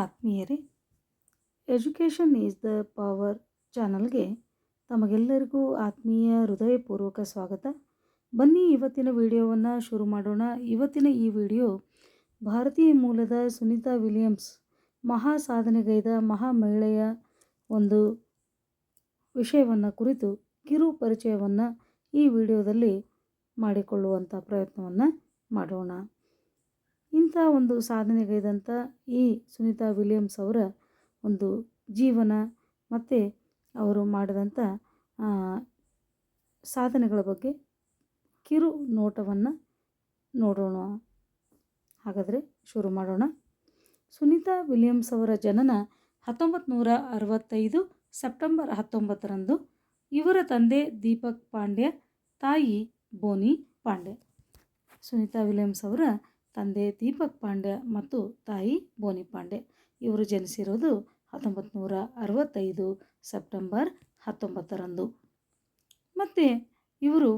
ಆತ್ಮೀಯರೇ, education is the power ಚಾನಲ್ಗೆ ತಮಗೆಲ್ಲರಿಗೂ ಆತ್ಮೀಯ ಹೃದಯಪೂರ್ವಕ ಸ್ವಾಗತ. ಬನ್ನಿ ಇವತ್ತಿನ ವಿಡಿಯೋವನ್ನು ಶುರು ಮಾಡೋಣ. ಇವತ್ತಿನ ಈ ವಿಡಿಯೋ ಭಾರತೀಯ ಮೂಲದ ಸುನೀತಾ ವಿಲಿಯಮ್ಸ್ ಮಹಾ ಸಾಧನೆಗೈದ ಮಹಾ ಮಹಿಳೆಯ ಒಂದು ವಿಷಯವನ್ನು ಕುರಿತು ಕಿರು ಪರಿಚಯವನ್ನು ಈ ವಿಡಿಯೋದಲ್ಲಿ ಮಾಡಿಕೊಳ್ಳುವಂಥ ಪ್ರಯತ್ನವನ್ನು ಮಾಡೋಣ. ಇಂಥ ಒಂದು ಸಾಧನೆಗೈದಂಥ ಈ ಸುನೀತಾ ವಿಲಿಯಮ್ಸ್ ಅವರ ಒಂದು ಜೀವನ ಮತ್ತು ಅವರು ಮಾಡಿದಂಥ ಸಾಧನೆಗಳ ಬಗ್ಗೆ ಕಿರು ನೋಟವನ್ನು ನೋಡೋಣ. ಹಾಗಾದರೆ ಶುರು ಮಾಡೋಣ. ಸುನೀತಾ ವಿಲಿಯಮ್ಸ್ ಅವರ ಜನನ ಹತ್ತೊಂಬತ್ತು ನೂರ ಅರವತ್ತೈದು ಸೆಪ್ಟೆಂಬರ್ ಹತ್ತೊಂಬತ್ತರಂದು ಇವರ ತಂದೆ ದೀಪಕ್ ಪಾಂಡ್ಯ, ತಾಯಿ ಬೋನಿ ಪಾಂಡ್ಯ. ಸುನೀತಾ ವಿಲಿಯಮ್ಸ್ ಅವರ ತಂದೆ ದೀಪಕ್ ಪಾಂಡೆ ಮತ್ತು ತಾಯಿ ಬೋನಿ ಪಾಂಡೆ. ಇವರು ಜನಿಸಿರೋದು ಹತ್ತೊಂಬತ್ತು ನೂರ ಅರವತ್ತೈದು ಸೆಪ್ಟೆಂಬರ್ ಹತ್ತೊಂಬತ್ತರಂದು. ಮತ್ತು ಇವರು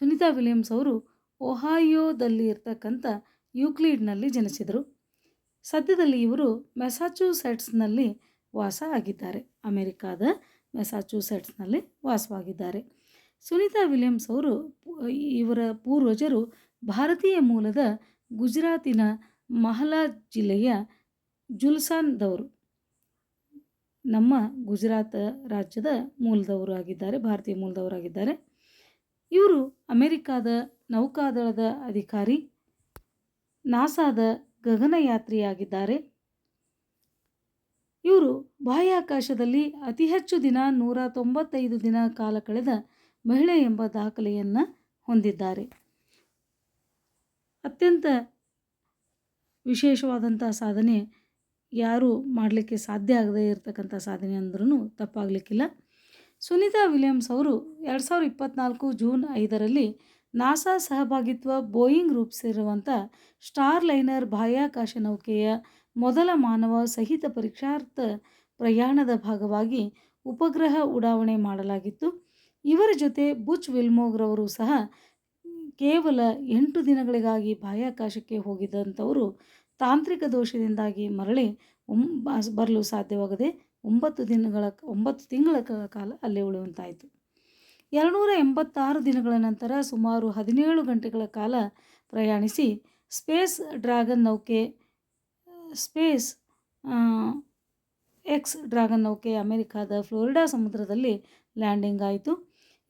ಸುನೀತಾ ವಿಲಿಯಮ್ಸ್ ಅವರು ಒಹಾಯೋದಲ್ಲಿ ಇರ್ತಕ್ಕಂಥ ಯೂಕ್ಲಿಡ್ನಲ್ಲಿ ಜನಿಸಿದರು. ಸದ್ಯದಲ್ಲಿ ಇವರು ಮೆಸಾಚೂಸೆಟ್ಸ್ನಲ್ಲಿ ವಾಸ ಆಗಿದ್ದಾರೆ. ಅಮೆರಿಕಾದ ಮೆಸಾಚೂಸೆಟ್ಸ್ನಲ್ಲಿ ವಾಸವಾಗಿದ್ದಾರೆ. ಸುನೀತಾ ವಿಲಿಯಮ್ಸ್ ಅವರು ಇವರ ಪೂರ್ವಜರು ಭಾರತೀಯ ಮೂಲದ ಗುಜರಾತಿನ ಮಹಲಾ ಜಿಲ್ಲೆಯ ಜುಲ್ಸಾನ್ದವರು. ನಮ್ಮ ಗುಜರಾತ್ ರಾಜ್ಯದ ಮೂಲದವರು ಆಗಿದ್ದಾರೆ ಭಾರತೀಯ ಮೂಲದವರಾಗಿದ್ದಾರೆ. ಇವರು ಅಮೆರಿಕಾದ ನೌಕಾದಳದ ಅಧಿಕಾರಿ, ನಾಸಾದ ಗಗನಯಾತ್ರಿಯಾಗಿದ್ದಾರೆ. ಇವರು ಬಾಹ್ಯಾಕಾಶದಲ್ಲಿ ಅತಿ ಹೆಚ್ಚು ದಿನ ನೂರ ತೊಂಬತ್ತೈದು ದಿನ ಕಾಲ ಕಳೆದ ಮಹಿಳೆ ಎಂಬ ದಾಖಲೆಯನ್ನು ಹೊಂದಿದ್ದಾರೆ. ಅತ್ಯಂತ ವಿಶೇಷವಾದಂಥ ಸಾಧನೆ ಯಾರೂ ಮಾಡಲಿಕ್ಕೆ ಸಾಧ್ಯ ಆಗದೇ ಇರತಕ್ಕಂಥ ಸಾಧನೆ ಅಂದ್ರೂ ತಪ್ಪಾಗಲಿಕ್ಕಿಲ್ಲ. ಸುನೀತಾ ವಿಲಿಯಮ್ಸ್ ಅವರು ಎರಡು ಸಾವಿರದ ಇಪ್ಪತ್ತ್ನಾಲ್ಕು ಜೂನ್ ಐದರಲ್ಲಿ ನಾಸಾ ಸಹಭಾಗಿತ್ವ ಬೋಯಿಂಗ್ ರೂಪಿಸಿರುವಂಥ ಸ್ಟಾರ್ ಲೈನರ್ ಬಾಹ್ಯಾಕಾಶ ನೌಕೆಯ ಮೊದಲ ಮಾನವ ಸಹಿತ ಪರೀಕ್ಷಾರ್ಥ ಪ್ರಯಾಣದ ಭಾಗವಾಗಿ ಉಪಗ್ರಹ ಉಡಾವಣೆ ಮಾಡಲಾಗಿತ್ತು. ಇವರ ಜೊತೆ ಬುಚ್ ವಿಲ್ಮೋಗ್ರವರು ಸಹ ಕೇವಲ ಎಂಟು ದಿನಗಳಿಗಾಗಿ ಬಾಹ್ಯಾಕಾಶಕ್ಕೆ ಹೋಗಿದ್ದಂಥವರು ತಾಂತ್ರಿಕ ದೋಷದಿಂದಾಗಿ ಮರಳಿ ಒಂ ಬರಲು ಸಾಧ್ಯವಾಗದೆ ಒಂಬತ್ತು ದಿನಗಳ, ಒಂಬತ್ತು ತಿಂಗಳ ಕಾಲ ಅಲ್ಲೇ ಉಳಿಯುವಂತಾಯಿತು. ಎರಡುನೂರ ಎಂಬತ್ತಾರು ದಿನಗಳ ನಂತರ ಸುಮಾರು ಹದಿನೇಳು ಗಂಟೆಗಳ ಕಾಲ ಪ್ರಯಾಣಿಸಿ ಸ್ಪೇಸ್ ಡ್ರ್ಯಾಗನ್ ನೌಕೆ, ಸ್ಪೇಸ್ ಎಕ್ಸ್ ಡ್ರ್ಯಾಗನ್ ನೌಕೆ ಅಮೆರಿಕಾದ ಫ್ಲೋರಿಡಾ ಸಮುದ್ರದಲ್ಲಿ ಲ್ಯಾಂಡಿಂಗ್ ಆಯಿತು.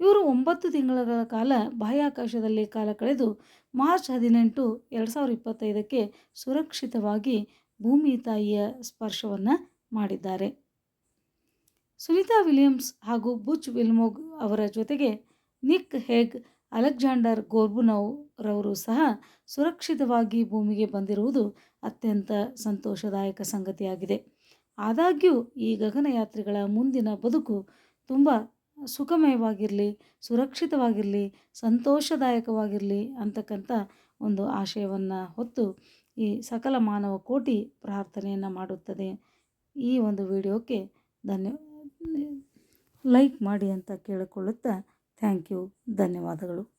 ಇವರು ಒಂಬತ್ತು ತಿಂಗಳ ಕಾಲ ಬಾಹ್ಯಾಕಾಶದಲ್ಲಿ ಕಾಲ ಕಳೆದು ಮಾರ್ಚ್ ಹದಿನೆಂಟು ಎರಡು ಸಾವಿರದ ಇಪ್ಪತ್ತೈದಕ್ಕೆ ಸುರಕ್ಷಿತವಾಗಿ ಭೂಮಿ ತಾಯಿಯ ಸ್ಪರ್ಶವನ್ನು ಮಾಡಿದ್ದಾರೆ. ಸುನೀತಾ ವಿಲಿಯಮ್ಸ್ ಹಾಗೂ ಬುಚ್ ವಿಲ್ಮೋಗ್ ಅವರ ಜೊತೆಗೆ ನಿಕ್ ಹೆಗ್, ಅಲೆಕ್ಸಾಂಡರ್ ಗೋರ್ಬುನವ್ ರವರು ಸಹ ಸುರಕ್ಷಿತವಾಗಿ ಭೂಮಿಗೆ ಬಂದಿರುವುದು ಅತ್ಯಂತ ಸಂತೋಷದಾಯಕ ಸಂಗತಿಯಾಗಿದೆ. ಆದಾಗ್ಯೂ ಈ ಗಗನಯಾತ್ರಿಗಳ ಮುಂದಿನ ಬದುಕು ತುಂಬ ಸುಖಮಯವಾಗಿರಲಿ, ಸುರಕ್ಷಿತವಾಗಿರಲಿ, ಸಂತೋಷದಾಯಕವಾಗಿರಲಿ ಅಂತಕ್ಕಂಥ ಒಂದು ಆಶಯವನ್ನು ಹೊತ್ತು ಈ ಸಕಲ ಮಾನವ ಕೋಟಿ ಪ್ರಾರ್ಥನೆಯನ್ನು ಮಾಡುತ್ತದೆ. ಈ ಒಂದು ವಿಡಿಯೋಕ್ಕೆ ಧನ್ಯ, ಲೈಕ್ ಮಾಡಿ ಅಂತ ಕೇಳಿಕೊಳ್ಳುತ್ತಾ ಥ್ಯಾಂಕ್ ಯು, ಧನ್ಯವಾದಗಳು.